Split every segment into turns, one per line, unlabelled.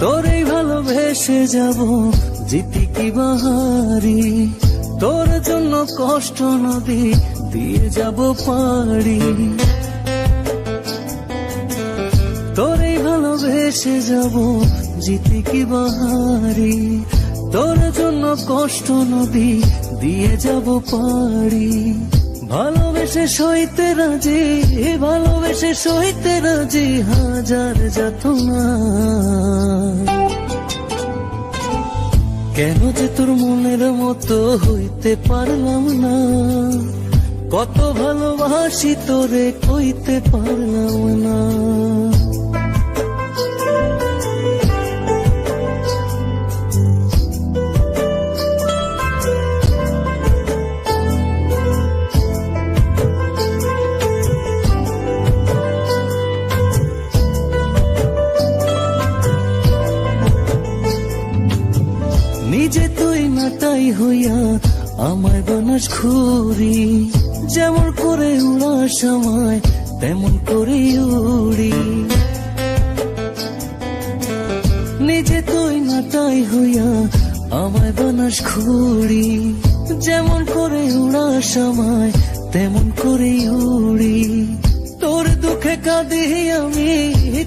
তোরেই ভালোবেসে যাব জিতি কি বাহারি। তোর জন্য কষ্ট নদী দিয়ে যাব পারি তোরেই ভালোবেসে যাব জিতি কি বাহারি। তোর জন্য কষ্ট নদী দিয়ে যাব পারি ভালোবেসে সইতে রাজি, ভালোবেসে সইতে রাজি, হাজার যত না কেন যে তোর মনের মতো হইতে পারলাম না? কত ভালোবাসি তোরে কইতে পারলাম না। তুই হইয়া আমায় বানাস খুরি যেমন করে উড়া সময় তেমন করে উড়ি। নিজে তুই নাটাই হইয়া আমায় বানাস খুরি যেমন করে উড়া সময় তেমন করে উড়ি। তোর দুঃখে কাঁদি আমি,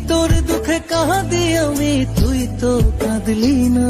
তোর দুঃখে কাঁদি আমি, তুই তো কাঁদলি না।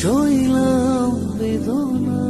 সইলাম বেদনা